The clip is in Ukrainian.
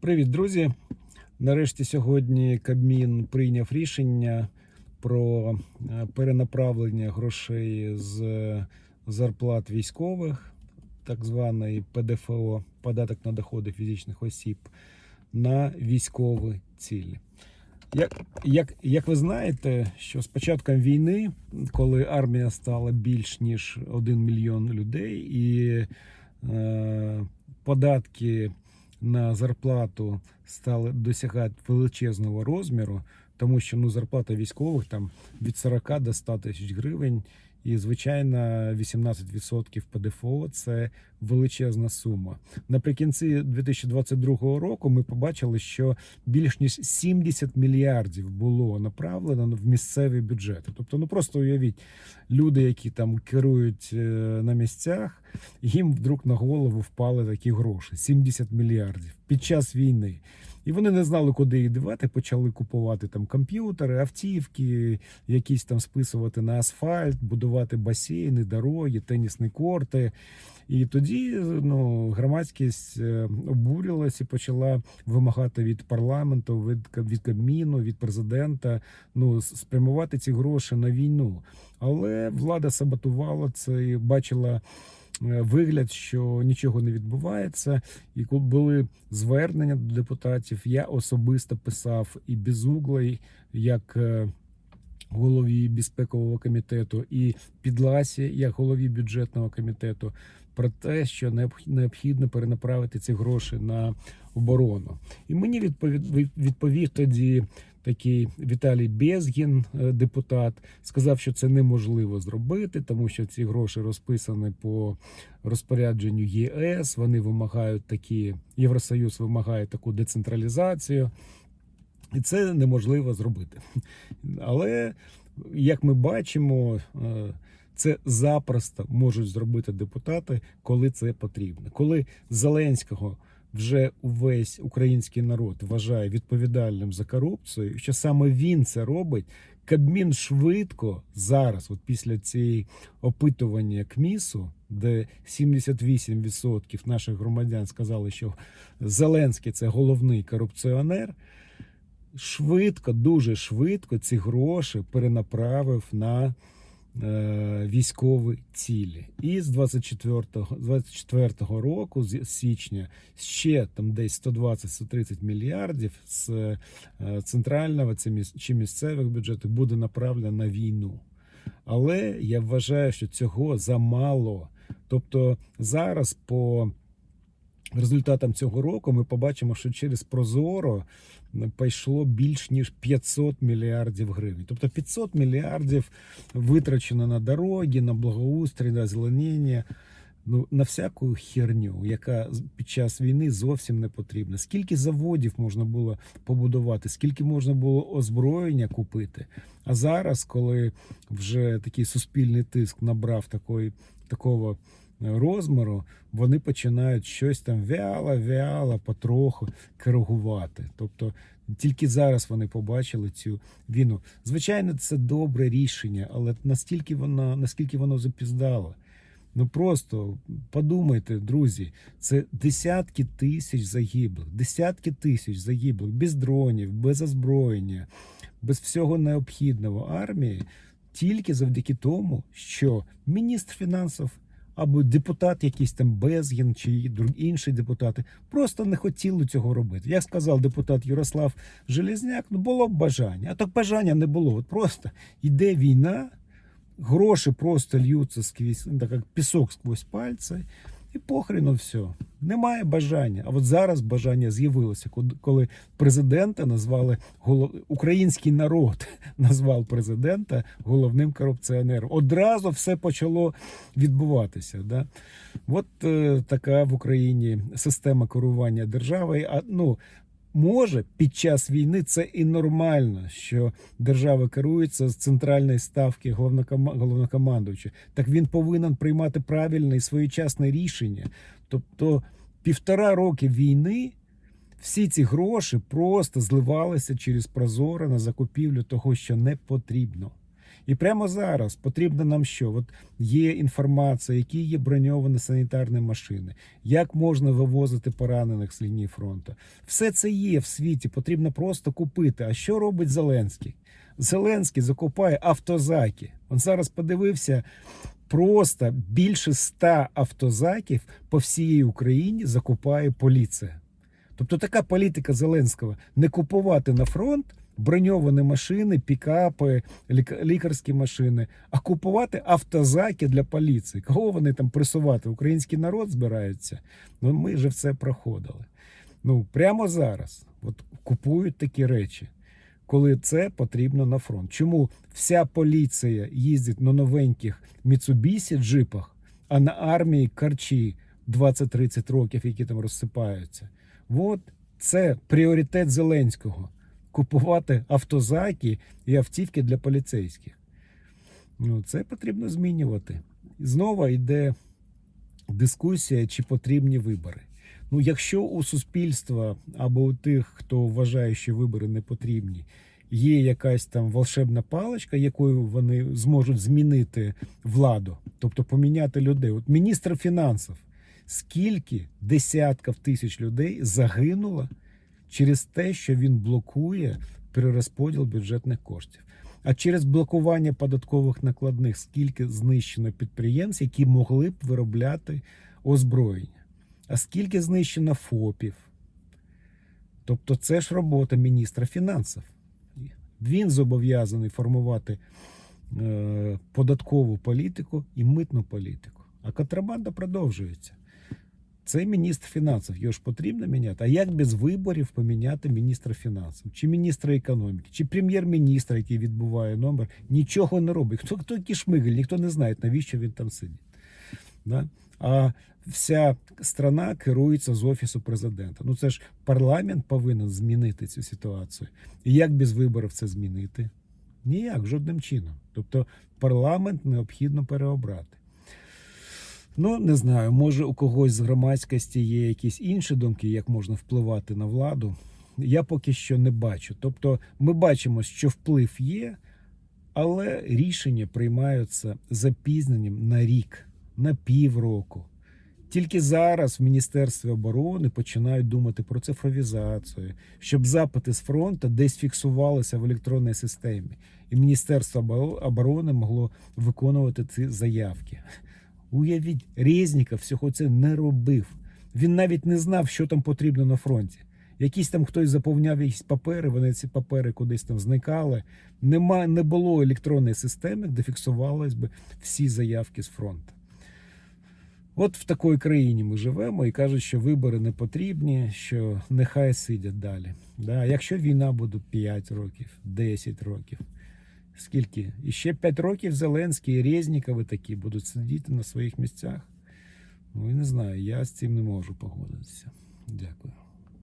Привіт, друзі! Нарешті сьогодні Кабмін прийняв рішення про е, перенаправлення грошей з е, зарплат військових, так званий ПДФО, податок на доходи фізичних осіб, на військові цілі. Як, як, як ви знаєте, що з початком війни, коли армія стала більш ніж 1 мільйон людей, і е, податки на зарплату стали досягати величезного розміру, тому що ну, зарплата військових там від 40 до 100 тисяч гривень. І, звичайно, 18% ПДФО це величезна сума. Наприкінці 2022 року ми побачили, що більш ніж 70 мільярдів було направлено в місцеві бюджети. Тобто, ну просто уявіть, люди, які там керують е, на місцях, їм вдруг на голову впали такі гроші: 70 мільярдів під час війни. І вони не знали, куди їх дівати, почали купувати там комп'ютери, автівки, якісь там списувати на асфальт, будувати басейни, дороги, тенісні корти. І тоді ну, громадськість е, обурилась і почала вимагати від парламенту, від, від Кабміну, від президента ну, спрямувати ці гроші на війну. Але влада саботувала це і бачила. Е, Вигляд, що нічого не відбувається, і коли були звернення до депутатів, я особисто писав і Безуглий, як е, голові безпекового комітету, і Підласі, як голові бюджетного комітету, про те, що необх- необхідно перенаправити ці гроші на оборону. І мені відповів, відповів тоді такий Віталій Безгін, е, депутат, сказав, що це неможливо зробити, тому що ці гроші розписані по розпорядженню ЄС. Вони вимагають такі, Євросоюз вимагає таку децентралізацію. І це неможливо зробити. Але як ми бачимо, е, це запросто можуть зробити депутати, коли це потрібно. Коли Зеленського вже увесь український народ вважає відповідальним за корупцію, що саме він це робить. Кабмін швидко зараз, от після цієї опитування КМІСу, де 78% наших громадян сказали, що Зеленський це головний корупціонер швидко, дуже швидко ці гроші перенаправив на військові цілі. І з 24, 24 року, з січня, ще там десь 120-130 мільярдів з е, центрального це чи місцевих бюджетів буде направлено на війну. Але я вважаю, що цього замало. Тобто зараз по результатам цього року ми побачимо, що через Прозоро пішло більш ніж 500 мільярдів гривень. Тобто 500 мільярдів витрачено на дороги, на благоустрій, на озеленення. Ну, на всяку херню, яка під час війни зовсім не потрібна. Скільки заводів можна було побудувати, скільки можна було озброєння купити. А зараз, коли вже такий суспільний тиск набрав такої, такого розміру, вони починають щось там вяло-вяло, потроху коригувати. Тобто тільки зараз вони побачили цю війну. Звичайно, це добре рішення, але настільки воно, наскільки воно запіздало. Ну просто подумайте, друзі, це десятки тисяч загиблих, десятки тисяч загиблих без дронів, без озброєння, без всього необхідного армії, тільки завдяки тому, що міністр фінансів або депутат, якийсь там Безгін чи інші депутати, просто не хотіли цього робити. Як сказав депутат Ярослав Железняк, ну було б бажання, а так бажання не було. От просто йде війна. Гроші просто льються сквозь, ну, так як пісок сквозь пальці, і похрену все. Немає бажання. А от зараз бажання з'явилося, коли президента назвали український народ назвав президента головним корупціонером. Одразу все почало відбуватися. Да? От е, така в Україні система керування державою. А ну може під час війни це і нормально, що держава керується з центральної ставки головнокомандуючого. Так він повинен приймати правильне і своєчасне рішення. Тобто півтора роки війни. Всі ці гроші просто зливалися через прозоро на закупівлю того, що не потрібно. І прямо зараз потрібно нам що? От є інформація, які є броньовані санітарні машини, як можна вивозити поранених з лінії фронту. Все це є в світі, потрібно просто купити. А що робить Зеленський? Зеленський закупає автозаки. Он зараз подивився. Просто більше ста автозаків по всій Україні закупає поліція. Тобто така політика Зеленського не купувати на фронт броньовані машини, пікапи, ліка- лікарські машини, а купувати автозаки для поліції. Кого вони там пресувати? Український народ збираються. Ну ми вже все проходили. Ну прямо зараз от купують такі речі, коли це потрібно на фронт. Чому вся поліція їздить на новеньких Mitsubishi джипах, а на армії карчі 20-30 років, які там розсипаються? От це пріоритет Зеленського купувати автозаки і автівки для поліцейських. Ну, це потрібно змінювати. Знову йде дискусія, чи потрібні вибори. Ну, якщо у суспільства або у тих, хто вважає, що вибори не потрібні, є якась там волшебна паличка, якою вони зможуть змінити владу, тобто поміняти людей. От міністр фінансів, скільки десятків тисяч людей загинуло через те, що він блокує перерозподіл бюджетних коштів. А через блокування податкових накладних скільки знищено підприємств, які могли б виробляти озброєння, а скільки знищено ФОПів. Тобто це ж робота міністра фінансів. Він зобов'язаний формувати е, податкову політику і митну політику. А контрабанда продовжується. Це міністр фінансів. Його ж потрібно міняти. А як без виборів поміняти міністра фінансів, чи міністра економіки, чи прем'єр-міністра, який відбуває номер, нічого не робить. Хто хто шмигель, ніхто не знає, навіщо він там сидить. Да? А вся страна керується з офісу президента. Ну це ж парламент повинен змінити цю ситуацію. І як без виборів це змінити? Ніяк, жодним чином. Тобто парламент необхідно переобрати. Ну, не знаю, може у когось з громадськості є якісь інші думки, як можна впливати на владу. Я поки що не бачу. Тобто, ми бачимо, що вплив є, але рішення приймаються запізненням на рік, на півроку. Тільки зараз в Міністерстві оборони починають думати про цифровізацію, щоб запити з фронту десь фіксувалися в електронній системі, і Міністерство оборони могло виконувати ці заявки. Уявіть, Резніков всього це не робив. Він навіть не знав, що там потрібно на фронті. Якісь там хтось заповняв якісь папери, вони ці папери кудись там зникали. Нема, не було електронної системи, де фіксувались би всі заявки з фронту. От в такій країні ми живемо і кажуть, що вибори не потрібні, що нехай сидять далі. Да? Якщо війна буде 5 років, 10 років, скільки? І ще 5 років Зеленський і Резнікови такі будуть сидіти на своїх місцях. Ну, і не знаю, я з цим не можу погодитися. Дякую.